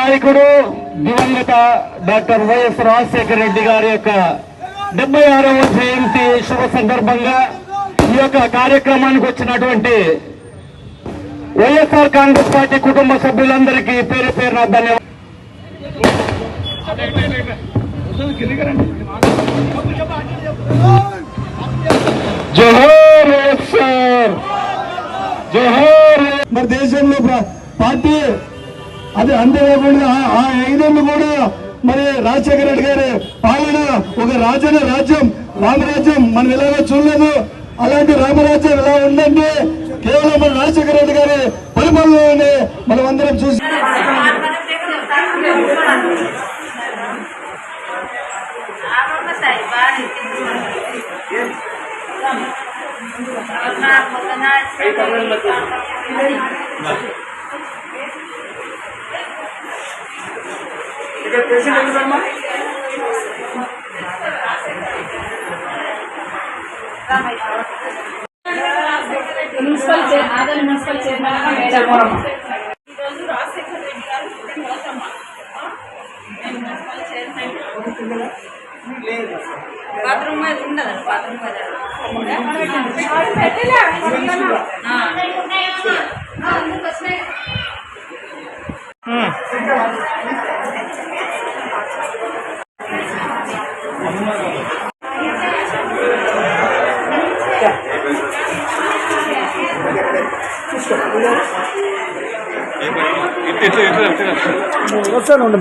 నాయకుడు దివంగత doctor YS Rajasekhara Reddy గారి యొక్క డెబ్బై ఆరవ జయంతి శుభ సందర్భంగా ఈ యొక్క కార్యక్రమానికి వచ్చినటువంటి వైఎస్ఆర్ కాంగ్రెస్ పార్టీ కుటుంబ సభ్యులందరికీ పేరు పేరున ధన్యవాదాలు. జోహార్ వైఎస్ఆర్ జోహార్. మరి దేశంలో పార్టీ అది అంతేకాకుండా ఆ- ఐదేళ్ళు కూడా మరి రాజశేఖర రెడ్డి గారి పాలన ఒక రాజన రాజ్యం రామరాజ్యం. మనం ఎలాగో చూడలేదు అలాంటి రామరాజ్యం ఎలా ఉందంటే కేవలం మన రాజశేఖర రెడ్డి గారి పరిపాలనలోనే మనం అందరం చూసి మున్సిపల్ చైర్ ఆదరణ మున్సిపల్ చైర్మన్ ఈరోజు రాజశేఖర రెడ్డి గారు పుట్టినరోజమ్మ నేను మున్సిపల్ చైర్మన్ బాత్రూమ్ మీద ఉండదు బాత్రూమ్ మీద ఆ. అందుకు వచ్చినాయి. అంటే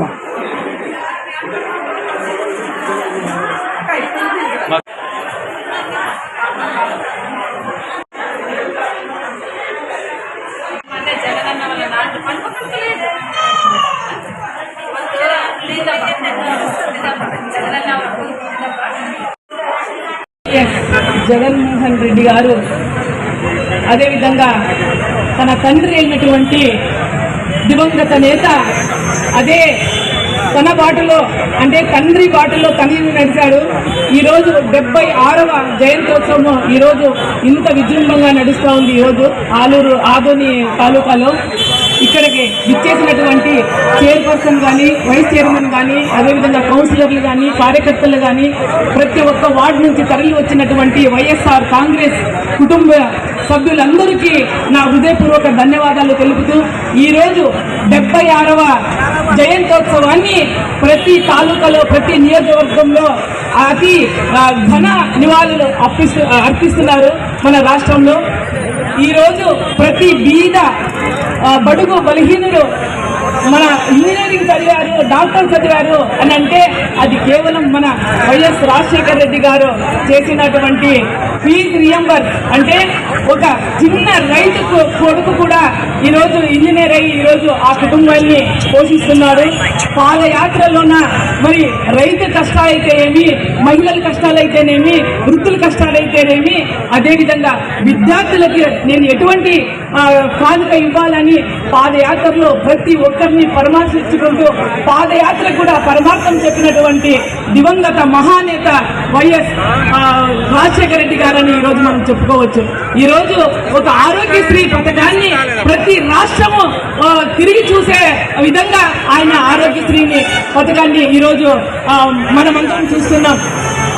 జగన్మోహన్ రెడ్డి గారు అదేవిధంగా తన తండ్రి అయినటువంటి దివంగత నేత అదే తన బాటలో అంటే తండ్రి బాటలో తండ్రిని నడిచాడు. ఈ రోజు డెబ్బై ఆరవ జయంతోత్సవం ఈ రోజు ఇంత విజృంభంగా నడుస్తూ ఉంది ఈ రోజు ఆలూరు ఆదోని తాలూకాలో. ఇక్కడికి విచ్చేసినటువంటి చైర్పర్సన్ కానీ వైస్ చైర్మన్ కానీ అదేవిధంగా కౌన్సిలర్లు కానీ కార్యకర్తలు కానీ ప్రతి ఒక్క వార్డు నుంచి తరలి వచ్చినటువంటి వైఎస్ఆర్ కాంగ్రెస్ కుటుంబ సభ్యులందరికీ నా హృదయపూర్వక ధన్యవాదాలు తెలుపుతూ ఈరోజు డెబ్బై ఆరవ జయంతోత్సవాన్ని ప్రతి తాలూకాలో ప్రతి నియోజకవర్గంలో అతి ఘన నివాళులు అర్పిస్తు అర్పిస్తున్నారు మన రాష్ట్రంలో. ఈరోజు ప్రతి బీద బడుగు బలహీనులు మన ఇంజనీరింగ్ చదివారు డాక్టర్ చదివారు అని అంటే అది కేవలం మన వైఎస్ రాజశేఖర రెడ్డి గారు చేసినటువంటి ఫీజు రియంబర్ అంటే ఒక చిన్న రైతు కొడుకు కూడా ఈరోజు ఇంజనీర్ అయ్యి ఈరోజు ఆ కుటుంబాన్ని పోషిస్తున్నారు పాదయాత్రలోన మరి రైతు కష్టాలైతే ఏమి మహిళల కష్టాలైతేనేమి వృద్ధుల కష్టాలైతేనేమి అదేవిధంగా విద్యార్థులకి నేను ఎటువంటి కానుక ఇవ్వాలని పాదయాత్రలో ప్రతి ఒక్కరిని పరామర్శించుకుంటూ పాదయాత్ర కూడా పరమార్థం చెప్పినటువంటి దివంగత మహానేత వైఎస్ రాజశేఖర రెడ్డి గారని ఈ రోజు మనం చెప్పుకోవచ్చు. ఈరోజు ఒక ఆరోగ్యశ్రీ పథకాన్ని ప్రతి రాష్ట్రము తిరిగి చూసే విధంగా ఆయన ఆరోగ్యశ్రీని పథకాన్ని ఈరోజు రోజు మనమందరం చూస్తున్నాం.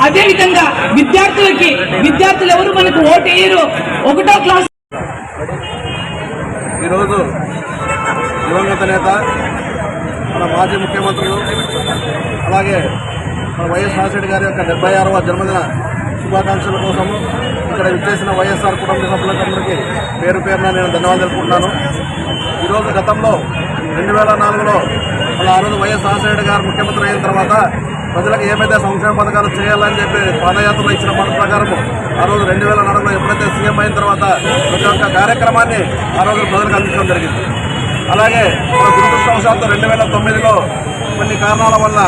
అదే విధంగా విద్యార్థులకి విద్యార్థులు ఎవరు మనకు ఓటేయరు ఒకటో క్లాస్ ఈరోజు దివంగత నేత మన మాజీ ముఖ్యమంత్రులు అలాగే మన వైఎస్ రాజశేఖర గారి యొక్క డెబ్బై ఆరవ జన్మదిన శుభాకాంక్షల కోసము ఇక్కడ విచ్చేసిన వైఎస్ఆర్ కుటుంబ సభ్యులందరికీ పేరు పేరున నేను ధన్యవాదాలు తెలుపుకుంటున్నాను. ఈరోజు గతంలో రెండు వేల నాలుగులో మన ఆ రోజు వైఎస్ రాజశేఖర గారు ముఖ్యమంత్రి అయిన తర్వాత ప్రజలకు ఏమైతే సంక్షేమ పథకాలు చేయాలని చెప్పి పాదయాత్రలో ఇచ్చిన మాట ప్రకారం ఆ రోజు రెండు వేల నాలుగులో ఎప్పుడైతే సీఎం అయిన తర్వాత ప్రతి ఒక్క కార్యక్రమాన్ని ఆ రోజు ప్రజలకు అందించడం జరిగింది. అలాగే మన దురదృష్టవశాత్తు రెండు వేల తొమ్మిదిలో కొన్ని కారణాల వల్ల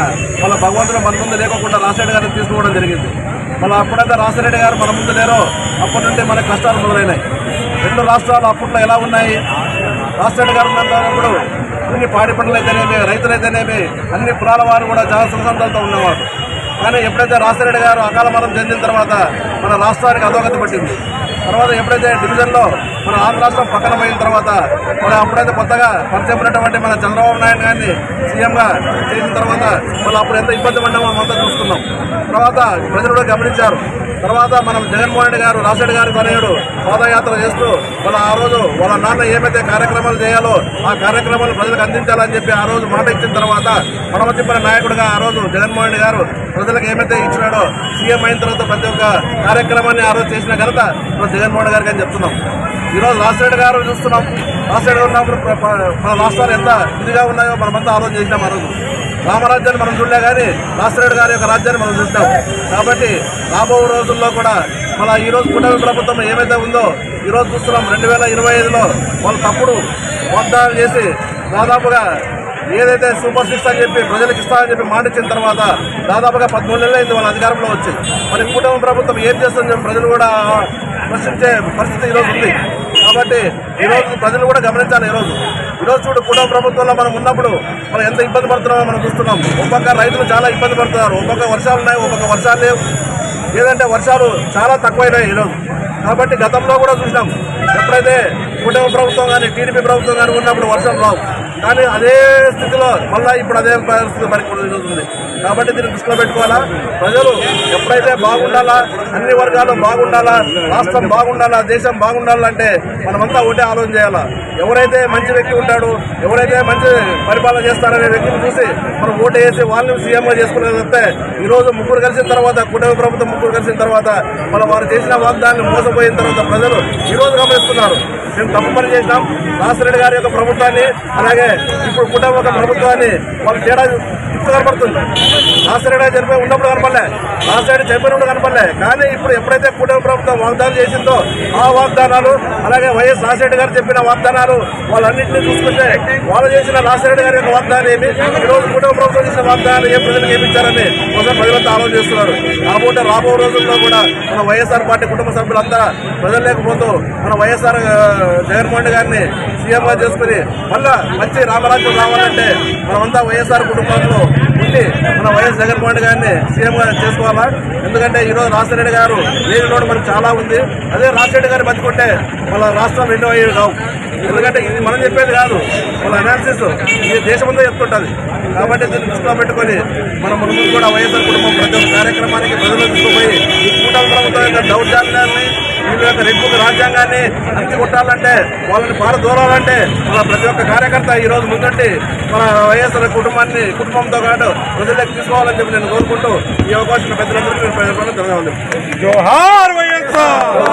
వాళ్ళ భగవంతుడు మన ముందు లేకోకుండా రాజశేఖర గారిని తీసుకోవడం జరిగింది. మళ్ళీ అప్పుడైతే రాజశేఖర గారు మన ముందు లేరో అప్పటి నుండి మన కష్టాలు మొదలైనాయి. రెండు రాష్ట్రాలు అప్పట్లో ఎలా ఉన్నాయి? రాజశేఖర గారు ఉన్నప్పుడు అన్ని పాడి రైతులైతేనేమి అన్ని కులాల వారు కూడా చాలా సుఖసంతాలతో ఉన్నవారు. కానీ ఎప్పుడైతే రాజశేఖర గారు అకాల మరణం చెందిన తర్వాత మన రాష్ట్రానికి అధోగతి పట్టింది. తర్వాత ఎప్పుడైతే డివిజన్లో మన ఆంధ్ర రాష్ట్రం పక్కన పోయిన తర్వాత మన అప్పుడైతే కొత్తగా పరిచయం మన చంద్రబాబు నాయుడు గారిని సీఎంగా చేసిన తర్వాత మళ్ళీ అప్పుడు ఎంత ఇబ్బంది పడ్డామో మనమంతా చూస్తున్నాం. తర్వాత ప్రజలు కూడా గమనించారు. తర్వాత మనం జగన్మోహన్ రెడ్డి గారు రాజశేఖర గారి తనయుడు పాదయాత్ర చేస్తూ వాళ్ళ ఆ రోజు వాళ్ళ నాన్న ఏమైతే కార్యక్రమాలు చేయాలో ఆ కార్యక్రమాలు ప్రజలకు అందించాలని చెప్పి ఆ రోజు మాట ఇచ్చిన తర్వాత మనమతిప్పని నాయకుడిగా ఆ రోజు జగన్మోహన్ రెడ్డి గారు ప్రజలకు ఏమైతే ఇచ్చినాడో సీఎం అయిన తర్వాత ప్రతి ఒక్క కార్యక్రమాన్ని ఆ రోజు చేసిన ఘనత మనం జగన్మోహన్ గారికి అని చెప్తున్నాం. ఈరోజు రాజశేఖర్ గారు చూస్తున్నాం. రాజశేఖర్ ఉన్నప్పుడు మన రాష్ట్రాలు ఎంత ఇదిగా ఉన్నాయో మనమంతా ఆలోచన చేసినాం ఆ రోజు. రామరాజ్యాన్ని మనం చూడలే కానీ రాజశేఖర గారి యొక్క రాజ్యాన్ని మనం చూస్తాం. కాబట్టి రాబో రోజుల్లో కూడా మళ్ళీ ఈరోజు రోజు కూటమి ప్రభుత్వం ఏమైతే ఉందో ఈ రోజు చూస్తున్నాం. రెండు వేల ఇరవై ఐదులో వాళ్ళు తప్పుడు వాగ్దానాలు చేసి దాదాపుగా ఏదైతే సూపర్ సిక్స్ అని చెప్పి ప్రజలకు ఇస్తామని చెప్పి మాట ఇచ్చిన తర్వాత దాదాపుగా పదమూడు నెలలు అయింది వాళ్ళ అధికారంలో వచ్చి. మరి కూటమి ప్రభుత్వం ఏం చేస్తుందని ప్రజలు కూడా ప్రశ్నించే పరిస్థితి ఈరోజు ఉంది. కాబట్టి ఈరోజు ప్రజలు కూడా గమనించాలి ఈరోజు. ఈరోజు చూడు కుటుంబ ప్రభుత్వంలో మనం ఉన్నప్పుడు మనం ఎంత ఇబ్బంది పడుతున్నామో మనం చూస్తున్నాం. ఒక్కొక్క రైతులు చాలా ఇబ్బంది పడుతున్నారు. ఒక్కొక్క వర్షాలు ఉన్నాయి ఒక్కొక్క వర్షాలు లేవు. ఏదంటే వర్షాలు చాలా తక్కువైనాయి ఈరోజు. కాబట్టి గతంలో కూడా చూసినాం. ఎప్పుడైతే కుటుంబ ప్రభుత్వం కానీ టీడీపీ ప్రభుత్వం కానీ ఉన్నప్పుడు వర్షాలు రావు. కానీ అదే స్థితిలో మళ్ళీ ఇప్పుడు అదే పరిస్థితి పరిస్థితుంది కాబట్టి దీన్ని దృష్టిలో పెట్టుకోవాలా? ప్రజలు ఎప్పుడైతే బాగుండాలా అన్ని వర్గాలు బాగుండాలా రాష్ట్రం బాగుండాలా దేశం బాగుండాలంటే మనమంతా ఒకటే ఆలోచన చేయాలా? ఎవరైతే మంచి వ్యక్తి ఉంటాడు ఎవరైతే మంచి పరిపాలన చేస్తారనే వ్యక్తిని చూసి మనం ఓటు వేసి వాళ్ళని సీఎంగా చేసుకునేదంటే ఈరోజు ముగ్గురు కలిసిన తర్వాత కుటుంబ ప్రభుత్వం ముగ్గురు కలిసిన తర్వాత మన వారు చేసిన వాగ్దానాన్ని మోసపోయిన తర్వాత ప్రజలు ఈరోజు గమనిస్తున్నారు. మేము తప్పు పని చేసినాం. రాసిరెడ్డి గారి యొక్క ప్రభుత్వాన్ని అలాగే ఇప్పుడు కూటమి ప్రభుత్వాన్ని వాళ్ళు తేడా ఇప్పుడు కనపడుతుంది. రాసిరెడ్డి చనిపోయి ఉన్నప్పుడు కనపడలే. రాసిరెడ్డి చనిపోయినప్పుడు కనపడలే. కానీ ఇప్పుడు ఎప్పుడైతే కూటమి ప్రభుత్వం వాగ్దానం చేసిందో ఆ వాగ్దానాలు అలాగే వైఎస్ రాజశేఖర గారు చెప్పిన వాగ్దానాలు వాళ్ళన్నింటినీ చూసుకుంటే వాళ్ళు చేసిన రాజశేఖర గారి యొక్క వాగ్దానం ఏమి? ఈరోజు రోజు కూటమి ప్రభుత్వం చేసిన వాగ్దానాలు ఏ ప్రజలకు ఏమిచ్చారని ఒకసారి ప్రజలంతా ఆలోచన చేస్తున్నారు కాబట్టి రాబో రోజుల్లో కూడా మన వైఎస్ఆర్ పార్టీ కుటుంబ సభ్యులంతా ప్రజలు లేకపోతూ మన వైఎస్ఆర్ జగన్మోహన్ గారిని సీఎంగా చేసుకుని మళ్ళా మంచి రామరాజ్యం రావాలంటే మనమంతా వైఎస్ఆర్ కుటుంబంలో ఉండి మన వైఎస్ జగన్మోహన్ గారిని సీఎంగా చేసుకోవాలా? ఎందుకంటే ఈ రోజు రాజశేఖర గారు లేని లోటు మనకు చాలా ఉంది. అదే రాజశేఖర గారు బతుకుంటే మన రాష్ట్రం రెండో అయ్యేది కావు. ఎందుకంటే ఇది మనం చెప్పేది కాదు. మన అనాలిసిస్ ఈ దేశమంతా చెప్తుంటుంది. కాబట్టి దీన్ని దృష్టిలో పెట్టుకొని మన ముందు కూడా వైఎస్ఆర్ కుటుంబం ప్రతి ఒక్క కార్యక్రమానికి ప్రజలు తీసుకుపోయి ఈ కూటమి ప్రభుత్వం దౌర్జన్యాన్ని వీళ్ళ యొక్క రెడ్ బుక్ రాజ్యాంగాన్ని అంతి కొట్టాలంటే వాళ్ళని పారదోలాలంటే మన ప్రతి ఒక్క కార్యకర్త ఈ రోజు ముందుండి మన వైఎస్ఆర్ కుటుంబాన్ని కుటుంబంతో పాటు ప్రజలకు తీసుకోవాలని చెప్పి నేను కోరుకుంటూ ఈ అవకాశం పెద్దలందరికీ ధన్యవాదాలు జోహార్ వైఎస్ఆర్!